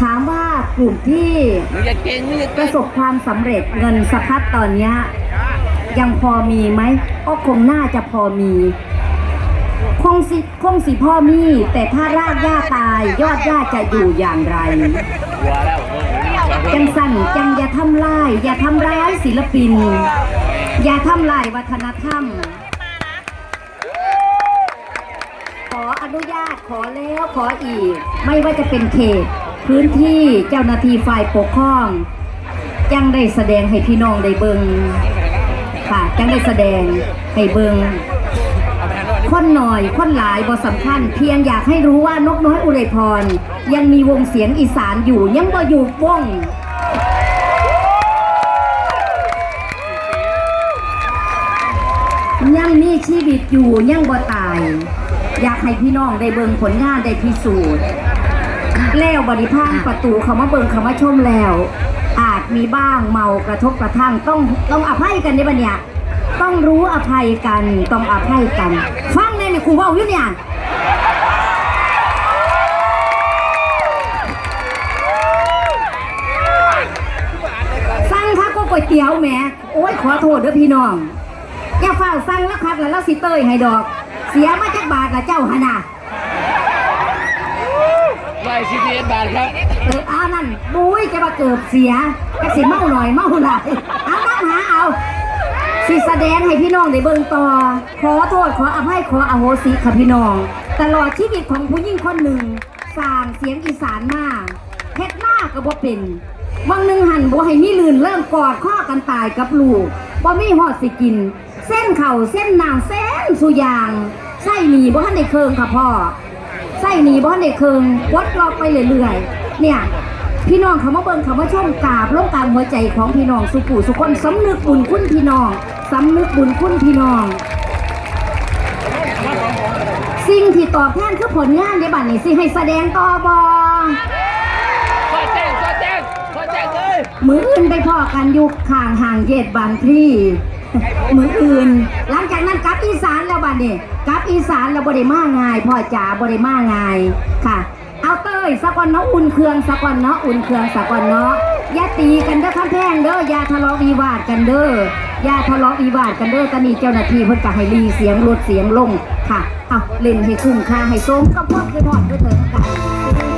ถามว่ากลุ่มที่มึงอย่าเก่งมึงอย่าปเก่ระงสบความสำเร็จเงินสะพัดตอนเนี้ยยังพอมีไหมก็คงน่าจะพอมี คงสิคงสิพ่อมี แต่ถ้ารากหญ้าตาย ยอดหญ้าจะอยู่อย่างไรกลัวแล้วจังสั่นจังอย่าทำลาย อย่าทำร้ายศิลปิน อย่าทำลายวัฒนธรรม ขออนุญาตขอแล้วขออีก ไม่ว่าจะเป็นเขต พื้นที่เจ้าหน้าที่ฝ่ายปกครอง ยังได้แสดงให้พี่น้องได้เบิงค่ะยังได้แสดงให้เบิงคนหน่อยคนหลายบ่สำคัญ เพียงอยากให้รู้ว่านกน้อยอุไรพร ยังมีวงเสียงอีสานอยู่ยังบ่อยู่วงยังมีชีวิตอยู่ยังบ่ตาย อยากให้พี่น้องได้เบิ่งผลงานได้พิสูจน์ แล้วบริพานประตูเขามาเบิงเขามาชมแล้ว อาจมีบ้างเมากระทบกระทั่งต้องต้องอภัยกันในบัดเนี่ยต้องรู้อภัยกันต้องอภัยกัน ฟังในนี่ครูเว่าอยู่เนี่ยสั่งค่ะก็ก๋วยเตี๋ยวแหมโอ้ยขอโทษเด้อพี่น้อง อย่าเฝ้าสั่งแล้วครับแล้วสิเตยให้ดอก เสียมาจากบาทละเจ้าหนนา ไล่ซีพีเอ็นบาทครับเอออานั่นบุ้ยจะมาเกิดเสียจะสิเมาหน่อยเมาหลายเอาน้ำหาเอาสิแสดงให้พี่น้องได้เบิ่งต่อ ขอโทษขออภัยขออโหสิค่ะพี่น้อง ตลอดชีวิตของผู้หญิงคนหนึ่งสร้างเสียงอีสานมากเฮ็ดหน้าก็บ่เป็นวังหนึ่งหันบ่ให้มีลื่นเริ่มกอดข้อกันตายกับลูกบ่มีหอดสิกิน เส้นเข่าเส้นนางเส้นสุยางไส้หนีบ่ทันได้เคิงค่ะพ่อ ไส้หนีบ่ทันได้เคิงวดล็อกไปเรื่อยๆ เนี่ย พี่น้องเขามาเบิ่งเขามาชมกราบลงกลางหัวใจของพี่น้องสุขุสุคนสำนึกบุญคุณพี่น้องสำนึกบุญคุณพี่น้อง สิ่งที่ตอบแทนคือผลงานในบัดนี้สิให้แสดงต่อบอขอแจ้งขอแจ้งขอแจ้งเลยมืออื่นไปพ่อกันอยู่ข้างห่างเย็ดบางพลี มืออื่น หลังจากนั้นกลับอีสานแล้วบัดนี้กลับอีสานแล้วบ่ได้มาง่ายพ่อจ๋าบ่ได้มาง่ายค่ะ เอาเต้ยสักวันเนาะอุ่นเครื่องสักวันเนาะอุ่นเครื่องสักวันเนาะอย่าตีกันเด้อคำแพงเด้ออย่าทะเลาะวิวาทกันเด้ออย่าทะเลาะวิวาทกันเด้อตอนนี้เจ้าหน้าที่เพิ่นก็ให้รีเสียงลดเสียงลงค่ะเอาเล่นให้คุ้มค่าให้สมกับพวกคือทอดคือเถิงกัน